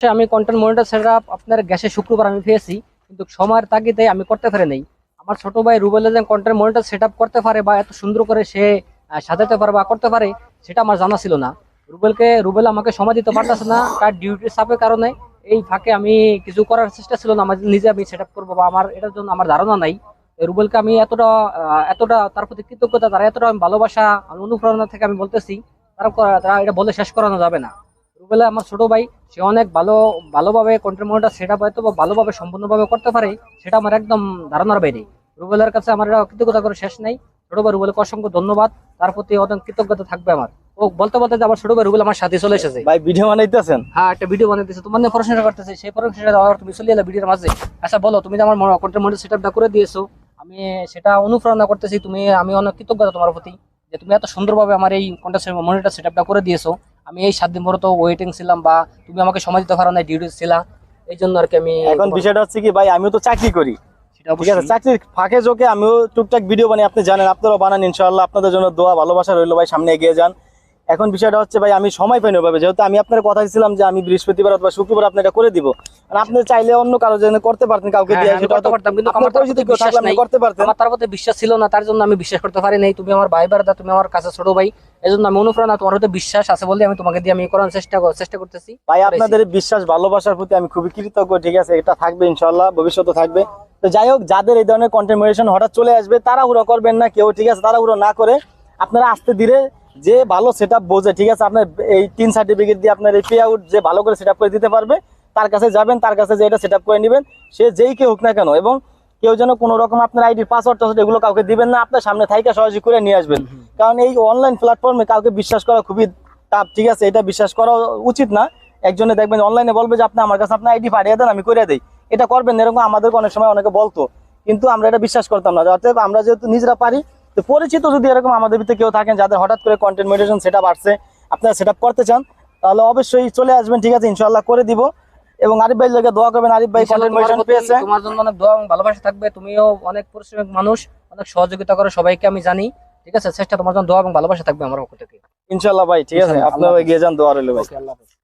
আমি content monitor setup আপনার গ্যাসে শুক্রবার আমি পেয়েছি, কিন্তু সময়ের তাগিদে আমি করতে পারি নাই। আমার ছোট ভাই রুবেল যে কন্টেন্ট মনিটর সেটআপ করতে পারে বা এত সুন্দর করে সে সাজাতে পারে বা করতে পারে, সেটা আমার জানা ছিল না। রুবেলকে, রুবেল আমাকে সময় দিতে পারতেছে না, তার ডিউটির চাপের কারণে এই ফাঁকে আমি কিছু করার চেষ্টা ছিল না, আমার নিজে আমি সেট আপ করব বা আমার, এটার জন্য আমার ধারণা নাই। রুবেলকে আমি এতটা এতটা, তার প্রতি কৃতজ্ঞতা, তারা এতটা আমি ভালোবাসা আমি অনুপ্রেরণা থেকে আমি বলতেছি, তারা তারা এটা বলে শেষ করানো যাবে না। রুবেলা আমার ছোট ভাই সে অনেক ভালো ভালোভাবে কন্টেন্ট মনিটর সেট আপ হয়তো বা ভালোভাবে সম্পূর্ণভাবে করতে পারে সেটা আমার একদম ধারণার বাইরে। রুবেলের কাছে আমার এটা কৃতজ্ঞতা করে শেষ নাই। ছোট ভাই রুবেলকে অসংখ্য ধন্যবাদ। তার প্রতি অনেক কৃতজ্ঞতা থাকবে আমার। ও বলতে বলতে যে আমার ছোট ভাই রুবেল আমার সাথে চলে এসেছে। ভাই ভিডিও বানাইতেছেন? হ্যাঁ একটা ভিডিও বানাইতেছে। তোমার নিয়ে পড়াশোনা করতেছে সেই পড়াশোনা তুমি চলে এলে ভিডিওর মাঝে। আচ্ছা বলো তুমি যে আমার কন্টেন্ট মনিটর সেট আপটা করে দিয়েছ আমি সেটা অনুপ্রেরণা করতেছি। তুমি আমি অনেক কৃতজ্ঞতা তোমার প্রতি যে তুমি এত সুন্দরভাবে আমার এই কন্টেন্ট মনিটর সেট আপটা করে দিয়েছ। আমি এই সাত দিন পরে তো ওয়েটিং ছিলাম বা তুমি আমাকে সময় দিতে পারো না ডিউটি ছিলাম এই জন্য আর কি আমি এখন বিষয়টা হচ্ছে কি ভাই আমিও তো চাকরি করি। সেটা ঠিক আছে চাকরির ফাঁকে জোকে আমিও টুকটাক ভিডিও বানাই আপনি জানেন আপনারাও বানান ইনশাল্লাহ আপনাদের জন্য দোয়া ভালোবাসা রইল ভাই সামনে এগিয়ে যান। এখন বিষয়টা হচ্ছে ভাই আমি সময় পাইনি ওভাবে। যেহেতু আমি আপনার কথা দিয়েছিলাম যে আমি বৃহস্পতিবার অথবা শুক্রবার আপনি এটা করে দিব। আপনি চাইলে অন্য কারও জন্য করতে পারতেন কাউকে হ্যাঁ, দিয়ে করতে পারতাম, কিন্তু আমার তার পরিচিত কেউ বিশ্বাস থাকলে আপনি করতে পারতেন। আমার তার প্রতি বিশ্বাস ছিল না তার জন্য আমি বিশ্বাস করতে পারি নাই। তুমি আমার ভাই বারদা তুমি আমার কাছে ছোট ভাই এই জন্য আমি অনুপ্রেরণা তোমার হতে বিশ্বাস আছে বলে আমি তোমাকে দিয়ে আমি করার চেষ্টা চেষ্টা করতেছি। ভাই আপনাদের বিশ্বাস ভালোবাসার প্রতি আমি খুবই কৃতজ্ঞ ঠিক আছে? এটা থাকবে ইনশাল্লাহ ভবিষ্যতে থাকবে। তো যাই হোক যাদের এই ধরনের কন্টেন্ট হঠাৎ চলে আসবে তারা তাড়াহুড়ো করবেন না কেউ ঠিক আছে? তারা তাড়াহুড়ো না করে আপনারা আস্তে ধীরে যে ভালো সেট বোঝে ঠিক আছে? আপনার এই তিন সার্টিফিকেট দিয়ে আপনার এই পে আউট যে ভালো করে সেট করে দিতে পারবে তার কাছে যাবেন তার কাছে যে এটা সেট করে নেবেন সে যেই কেউ হোক না কেন এবং কেউ যেন কোনো রকম আপনার আইডির পাসওয়ার্ড টাসওয়ার্ড এগুলো কাউকে দিবেন না আপনার সামনে থাইকা সহজে করে নিয়ে আসবেন। কারণ এই অনলাইন প্ল্যাটফর্মে কাউকে বিশ্বাস করা খুবই টাফ ঠিক আছে? এটা বিশ্বাস করা উচিত না। একজনে দেখবেন অনলাইনে বলবে যে আপনি আমার কাছে আপনার আইডি পাঠিয়ে দেন আমি করে দিই। এটা করবেন এরকম আমাদেরকে অনেক সময় অনেকে বলতো। কিন্তু আমরা এটা বিশ্বাস করতাম না। অর্থাৎ আমরা যেহেতু নিজেরা পারি তো পরিচিত যদি এরকম আমাদের ভিতরে কেউ থাকেন যাদের হঠাৎ করে কন্টেন্ট মেডিটেশন সেট আপ আসছে আপনারা সেট করতে চান তাহলে অবশ্যই চলে আসবেন ঠিক আছে? ইনশাল্লাহ করে দিব। এবং আরিফ ভাই লোকে দোয়া করবেন আরিফ ভাই কন্টেন্ট মেডিটেশন পেয়েছে। তোমার জন্য অনেক দোয়া এবং ভালোবাসা থাকবে। তুমিও অনেক পরিশ্রমিক মানুষ অনেক সহযোগিতা করো সবাইকে আমি জানি। ঠিক আছে? চেষ্টা তোমার জন্য দোয়া এবং ভালোবাসা থাকবে আমার পক্ষ থেকে। ইনশাল্লাহ ভাই ঠিক আছে? আপনারা এগিয়ে যান দোয়া রইল ভাই। আল্লাহ হাফেজ।